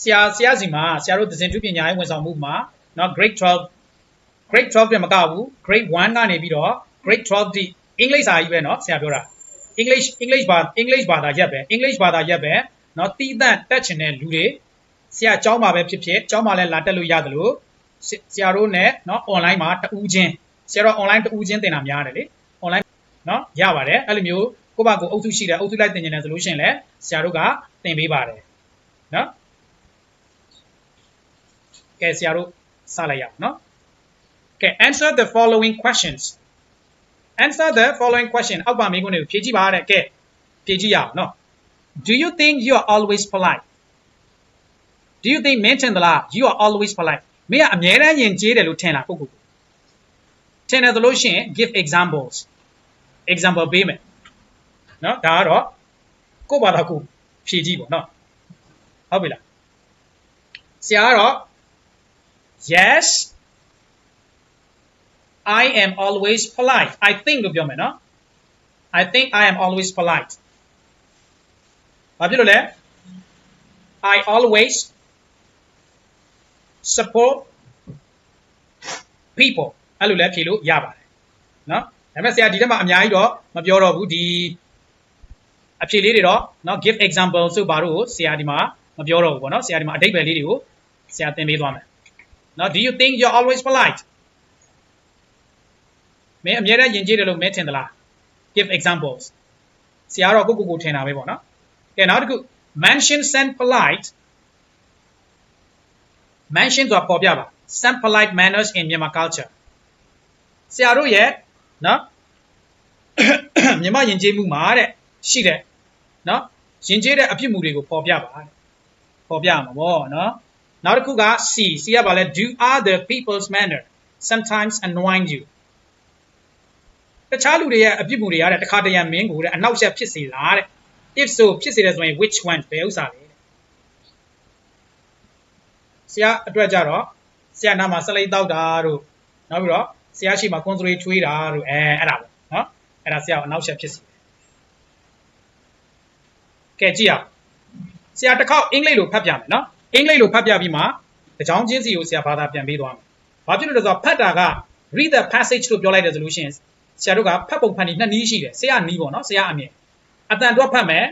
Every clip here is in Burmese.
ဆရာဆရာစီမှာဆရာတို့သင်တူပညာရေးဝန်ဆောင်မှုမှာเนาะ grade 12 grade 12ပြန်မကဘူး grade 1ကနေပြီးတော့ grade 12တိအင်္ဂလိပ်စာကြီးပဲเนาะဆရာပြောတာ English English ဘာ English ဘာသာရပ်ပဲ English ဘာသာရပ်ပဲเนาะတီးတန့်တက်ချင်တဲ့လူတွေဆရာကျောင်းမှာပဲဖြစ်ဖြစ်ကျောင်းမှာလည်းလာတက်လို့ရတယ်လို့ဆရာတို့ ਨੇ เนาะ online မှာတူးချင်းဆရာတို့ online တူးချင်းသင်တာများတယ်လေ online เนาะရပါတယ်အဲ့လိုမျိုးကိုယ့်ဘာကိုယ်အုပ်စုရှိတယ်အုပ်စုလိုက်သင်နေတယ်ဆိုလို့ရှိရင်လည်းဆရာတို့ကသင်ပေးပါတယ်เนาะ ကဲဆရာတို့စလိုက်ရအောင်နော်ကဲ answer the following questions answer the following question အောက်ပါမေးခွန်းတွေကိုဖြေကြည့်ပါတဲ့ကဲဖြေကြည့်ရအောင်နော် do you think you are always polite do you think မင်းထင်သလား you are always polite မင်းကအမြဲတမ်းယဉ်ကျေးတယ်လို့ထင်လားကိုကိုထင်တယ်သလို့ရှိရင် give examples example ပေးမယ်နော်ဒါကတော့ကိုယ့်ဘာသာကိုဖြေကြည့်ပေါ့နော်ဟုတ်ပြီလားဆရာကတော့ yes I am always polite I think လို့ပြောမယ်နော် I think I am always polite ဘာဖြစ်လို့လဲ I always support people အဲ့လိုလဲဖြေလို့ရပါတယ်နော်ဒါပေမဲ့ဆရာဒီထဲမှာအများကြီးတော့မပြောတော့ဘူးဒီအဖြေလေးတွေတော့နော် give example ဆိုဘာလို့ဆရာဒီမှာမပြောတော့ဘူးပေါ့နော်ဆရာဒီမှာအဓိပ္ပာယ်လေးတွေကိုဆရာသင်ပေးသွားမယ် နော် do you think you're always polite မင်းအမြဲတမ်းယဉ်ကျေးတယ်လို့မင်းထင်သလား give examples ဆရာတော့ကိုကိုကိုထင်တာပဲပေါ့နော်ကဲနောက်တစ်ခု mention send polite mention ဆိုတာပေါ်ပြပါ send polite manners in Myanmar culture ဆရာတို့ရဲ့နော်မြန်မာယဉ်ကျေးမှုမှာတဲ့ရှိတဲ့နော်ယဉ်ကျေးတဲ့အဖြစ်မှုတွေကိုပေါ်ပြပါတဲ့ပေါ်ပြမှာပေါ့နော် နောက်တစ်ခုက C C ကဘာလဲ do other people's manner sometimes annoy you တခြားလူတွေရဲ့အပြစ်မှုတွေရတဲ့တခါတရံမင်းကိုတဲ့အနောက်ရှက်ဖြစ်စေလားတဲ့ if so ဖြစ်စေတယ်ဆိုရင် which one ဘယ်ဥစ္စာလဲတဲ့ဆရာအတွက်ကြတော့ဆရာနာမှာစလိတ်တောက်တာတို့နောက်ပြီးတော့ဆရာရှိမှာကွန်စရီထွေးတာတို့အဲအဲ့ဒါပေါ့နော်အဲ့ဒါဆရာအနောက်ရှက်ဖြစ်စေတယ်ကဲကြည့်အောင်ဆရာတစ်ခေါက်အင်္ဂလိပ်လိုဖတ်ပြမယ်နော် အင်္ဂလိပ်လိုဖတ်ပြပြီးမှတကြောင်ချင်းစီကိုဆရာဘာသာပြန်ပေးသွားမယ်ဘာဖြစ်လို့လဲဆိုတော့ဖတ်တာက read the passage လို့ပြောလိုက်တယ်ဆိုလို့ရှိရင်ဆရာတို့ကဖတ်ပုံဖတ်နည်းနှစ်နည်းရှိတယ်ဆရာနီးပေါ့နော်ဆရာအမြင်အတန်တော့ဖတ်မယ်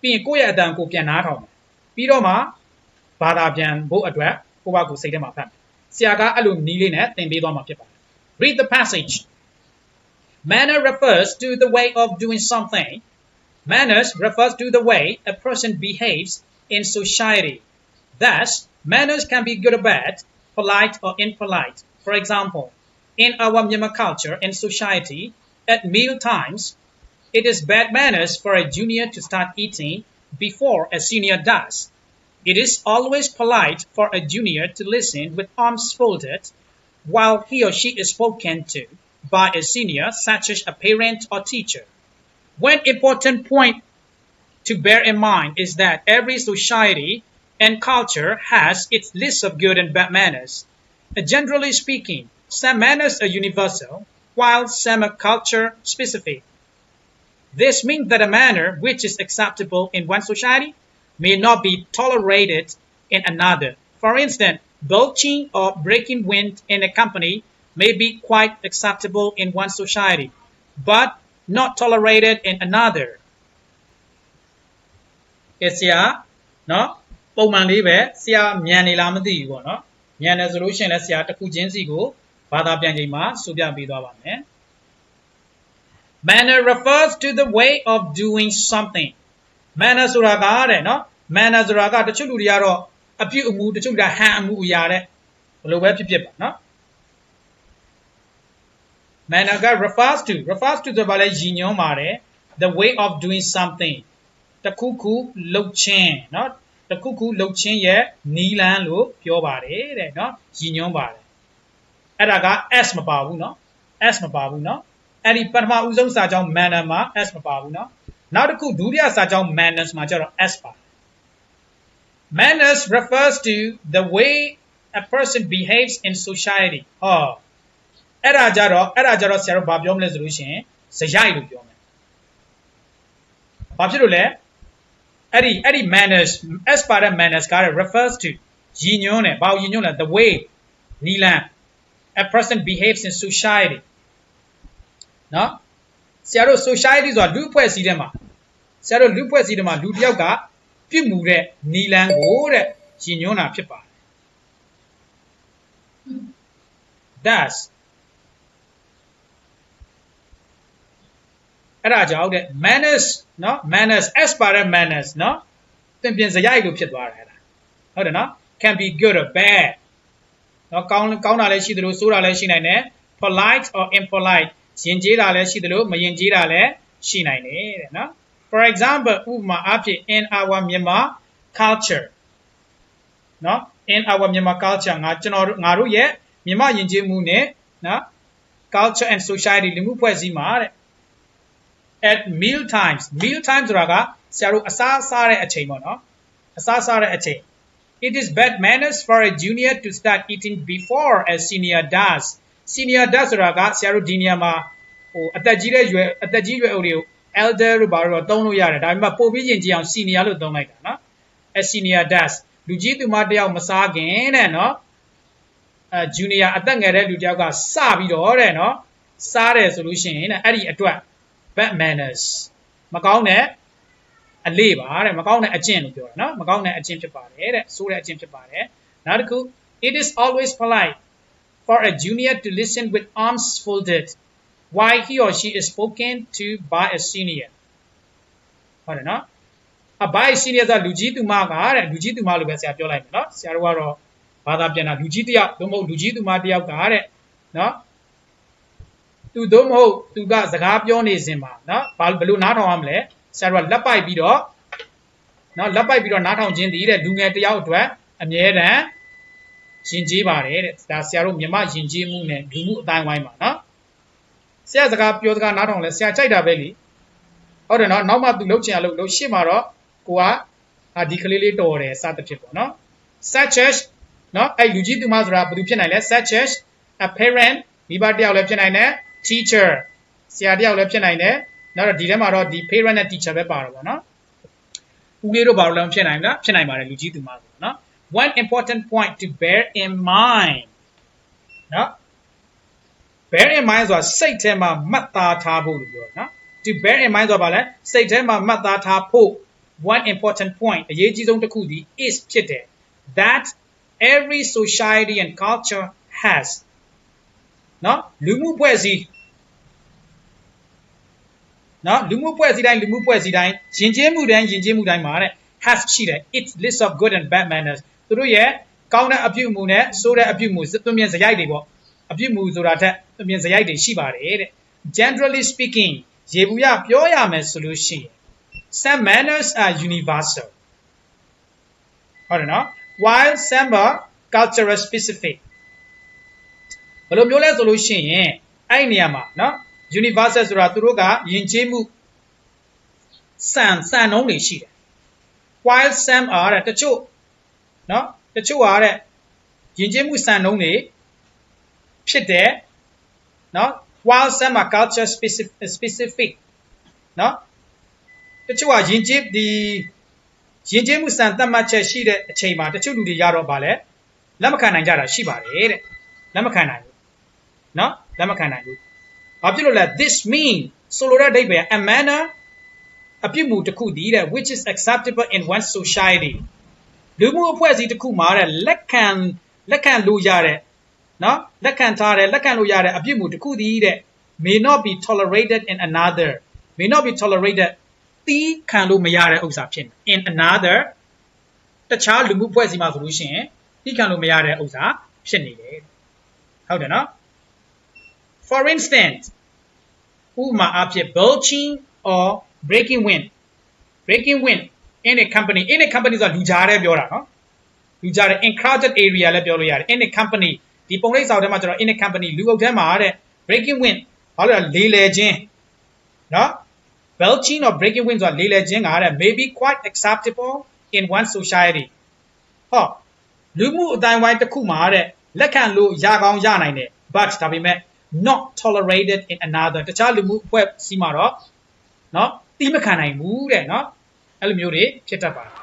ပြီးရင်ကိုယ့်ရဲ့အတန်ကိုပြန်နားထောင်မယ်ပြီးတော့မှဘာသာပြန်ဖို့အတွက်ကိုယ့်ဘာကိုစိတ်ထဲမှာဖတ်မယ်ဆရာကအဲ့လိုနီးလေးနဲ့သင်ပေးသွားမှာဖြစ်ပါတယ် read the passage manner refers to the way of doing something manners refers to the way a person behaves in society thus manners can be good or bad polite or impolite for example in our Myanmar culture and society, at meal times, it is bad manners for a junior to start eating before a senior does. It is always polite for a junior to listen with arms folded while he or she is spoken to by a senior, such as a parent or teacher. One important point to bear in mind is that every society and culture has its list of good and bad manners. Uh, generally speaking, some manners are universal, while some are culture specific. This means that a manner which is acceptable in one society may not be tolerated in another. For instance, belching or breaking wind in a company may be quite acceptable in one society, but not tolerated in another. It's yeah, no? ပုံမှန်လေးပဲဆရာမြန်နေလားမသိဘူးပေါ့နော်မြန်တယ်ဆိုလို့ရှိရင်လည်းဆရာတစ်ခုချင်းစီကိုဘာသာပြန်ချိန်မှာဆိုပြပေးသွားပါမယ် manner refers to the way of doing something manner ဆိုတာကတဲ့နော် manner ဆိုတာကတချို့လူတွေကတော့အပြုအမူတချို့ကဟန်အမူအရာတဲ့ဘယ်လိုပဲဖြစ်ဖြစ်ပါနော် manner က refers to refers to ဆိုတာလည်းရည်ညွှန်းပါတယ် the way of doing something တခုခုလှုပ်ခြင်းနော် တခုခုလှုပ်ခြင်းရဲ့နီလန်းလို့ပြောပါတယ်တဲ့နော်ရည်ညွှန်းပါတယ်အဲ့ဒါက s မပါဘူးနော် s မပါဘူးနော်အဲ့ဒီပထမဦးဆုံးစာကြောင်း manner မှာ s မပါဘူးနော်နောက်တစ်ခုဒုတိယစာကြောင်း manners မှာကျတော့ s ပါ manners refers to the way a person behaves in society ဟောအဲ့ဒါကြတော့အဲ့ဒါကြတော့ဆရာတို့ဘာပြောမလဲဆိုလို့ရှင်ဇယိုက်လို့ပြောမယ်ဘာဖြစ်လို့လဲ အဲ့ဒီအဲ့ဒီ manners as per the manners က refers to ရည်ညွှန်းတယ်ဘာကိုရည်ညွှန်းလဲ the way နီလန် a person behaves in society နော်ဆရာတို့ society ဆိုတာလူအဖွဲ့အစည်းထဲမှာဆရာတို့လူအဖွဲ့အစည်းထဲမှာလူတစ်ယောက်ကပြုမှုတဲ့နီလန်ကိုတဲ့ရည်ညွှန်းတာဖြစ်ပါတယ် thus အဲ့ဒါကြောင့်တဲ့ manners နော် manners as per the manners နော်သင်ပြင်စရိုက်လို့ဖြစ်သွားတယ်အဲ့ဒါဟုတ်တယ်နော် can be good or bad နော်ကောင်းကောင်းတာလည်းရှိသလိုဆိုးတာလည်းရှိနိုင်တယ် polite or impolite ယဉ်ကျေးတာလည်းရှိသလိုမယဉ်ကျေးတာလည်းရှိနိုင်တယ်တဲ့နော် for example ဥပမာအဖြစ် in our Myanmar culture နော် in our Myanmar culture ငါကျွန်တော်တို့ငါတို့ရဲ့မြန်မာယဉ်ကျေးမှုနဲ့နော် culture and society လူမှုဖွဲ့စည်းမှာတဲ့ at meal times meal times ဆိုတာကဆရာတို့အစားစားတဲ့အချိန်ပေါ့နော်အစားစားတဲ့အချိန် it is bad manners for a junior to start eating before a senior does senior does ဆိုတာကဆရာတို့ဒီနေရာမှာဟိုအသက်ကြီးတဲ့ရွယ်အသက်ကြီးရွယ်အိုတွေကို elder လို့ဘာလို့တော့သုံးလို့ရတယ်ဒါပေမဲ့ပို့ပြီးရင်ကြည့်အောင် senior လို့သုံးလိုက်တာနော် a senior does လူကြီးသူမတယောက်မစားခင်တဲ့နော်အဲ junior အသက်ငယ်တဲ့လူတယောက်ကစပြီးတော့တဲ့နော်စားတယ်ဆိုလို့ရှိရင်တဲ့အဲ့ဒီအတွက် bad manners မကောင်းတဲ့အလေးပါတဲ့မကောင်းတဲ့အကျင့်လို့ပြောတာနော်မကောင်းတဲ့အကျင့်ဖြစ်ပါတယ်တဲ့ဆိုးတဲ့အကျင့်ဖြစ်ပါတယ်နောက်တစ်ခု it is always polite for a junior to listen with arms folded while he or she is spoken to by a senior ဟုတ်တယ်နော်အဘိုင် senior ဆိုလူကြီးသူမကတဲ့လူကြီးသူမလို့ပဲဆရာပြောလိုက်မယ်နော်ဆရာတို့ကတော့ဘာသာပြန်တာလူကြီးတယောက်သို့မဟုတ်လူကြီးသူမတယောက်ကတဲ့နော် သူသို့မဟုတ်သူကစကားပြောနေစဉ်မှာနော်ဘာဘယ်လိုနားထောင်ရမလဲဆရာတို့ကလက်ပိုက်ပြီးတော့နော်လက်ပိုက်ပြီးတော့နားထောင်ခြင်းတည်တဲ့လူငယ်တယောက်အတွက်အမြဲတမ်းယဉ်ကျေးပါတယ်တဲ့ဒါဆရာတို့မြမယဉ်ကျေးမှုနဲ့လူမှုအတိုင်းဝိုင်းပါနော်ဆရာစကားပြောစကားနားထောင်လဲဆရာကြိုက်တာပဲလीဟုတ်တယ်နော်နောက်မှသူလှုပ်ချင်ရလို့လှုပ်ရှစ်မှာတော့ကိုကအာဒီကလေးလေးတော်တယ်စသဖြင့်ပေါ့နော် such as နော်အဲ့လူကြီးသူမဆိုတာဘယ်သူဖြစ်နိုင်လဲ such as a parent မိဘတယောက်လည်းဖြစ်နိုင်တယ် teacher ဆရာတယောက်လည်းဖြစ်နိုင်တယ်နောက်တော့ဒီထဲမှာတော့ဒီ parent နဲ့ teacher ပဲပါတော့ဗောနော်ဦးလေးတို့ဘာလို့လဲဖြစ်နိုင်မလားဖြစ်နိုင်ပါတယ်လူကြီးသူမဆိုနော် one important point to bear in mind နော် bear in mind ဆိုတာစိတ်ထဲမှာမှတ်သားထားဖို့လို့ပြောတာနော် to bear in mind ဆိုတာဘာလဲစိတ်ထဲမှာမှတ်သားထားဖို့ one important point အရေးကြီးဆုံးတစ်ခုဒီ is ဖြစ်တယ် that every society and culture has နော်လူမှုဖွဲ့စည်းနော်လူမှုဖွဲ့စည်းတိုင်းလူမှုဖွဲ့စည်းတိုင်းယဉ်ကျေးမှုတိုင်းယဉ်ကျေးမှုတိုင်းမှာတဲ့ has ရှိတယ် its list of good and bad manners သူတို့ရဲ့ကောင်းတဲ့အပြုအမူနဲ့ဆိုးတဲ့အပြုအမူသူမြင်စရိုက်တွေပေါ့အပြုအမူဆိုတာထက်သူမြင်စရိုက်တွေရှိပါတယ်တဲ့ generally speaking ရေဘူးရပြောရမယ်ဆိုလို့ရှိရင် some manners are universal ဟုတ်တယ်နော် while some are cultural specific ဘယ်လိုမျိုးလဲဆိုလို့ရှိရင်အဲ့ဒီနေရာမှာနော် universal ဆိုတာသူတို့ကယဉ်ကျေးမှုစံစံနှုန်းတွေရှိတယ် while some are တဲ့တချို့နော်တချို့အားတဲ့ယဉ်ကျေးမှုစံနှုန်းတွေဖြစ်တယ်နော် while some are culture specific specific နော်တချို့ကယဉ်ကျေးဒီယဉ်ကျေးမှုစံသတ်မှတ်ချက်ရှိတဲ့အချိန်မှာတချို့လူတွေရတော့ဗာလဲလက်မခံနိုင်ကြတာရှိပါတယ်တဲ့လက်မခံနိုင်ဘူး နော်လက်မခံနိုင်ဘူးဘာဖြစ်လို့လဲ this mean ဆိုလိုတဲ့အဓိပ္ပာယ် a manner အပြစ်မှုတစ်ခုတည်းတဲ့ which is acceptable in one society လူမှုအဖွဲ့အစည်းတစ်ခုမှာတဲ့လက်ခံလက်ခံလို့ရတဲ့နော်လက်ခံထားတဲ့လက်ခံလို့ရတဲ့အပြစ်မှုတစ်ခုတည်းတဲ့ may not be tolerated in another may not be tolerated တီးခံလို့မရတဲ့ဥစ္စာဖြစ်နေ in another တခြားလူမှုဖွဲ့စည်းမှာဆိုလို့ရှိရင်တီးခံလို့မရတဲ့ဥစ္စာဖြစ်နေတယ်ဟုတ်တယ်နော် for instance ဥပမာအဖြစ် belching or breaking wind breaking wind in a company in a company ဆိုတာလူကြားတဲ့ပြောတာနော်လူကြားတဲ့ in crowded area လည်းပြောလို့ရတယ် in a company ဒီပုံရိပ်စာအုပ်ထဲမှာကျွန်တော် in a company လူအုပ်ထဲမှာတဲ့ breaking wind ဘာလို့လဲလေလေချင်းနော် belching or breaking wind ဆိုတာလေလေချင်းကတဲ့ may be quite acceptable in one society ဟောလူမှုအတိုင်းဝိုင်းတစ်ခုမှာတဲ့လက်ခံလို့ရကောင်းရနိုင်တယ် but ဒါပေမဲ့ not tolerated in another တခြားလူမှုအဖွဲ့အစည်းမှာတော့เนาะတီးမခံနိုင်ဘူးတဲ့เนาะ အဲ့လိုမျိုးတွေဖြစ်တတ်ပါတယ်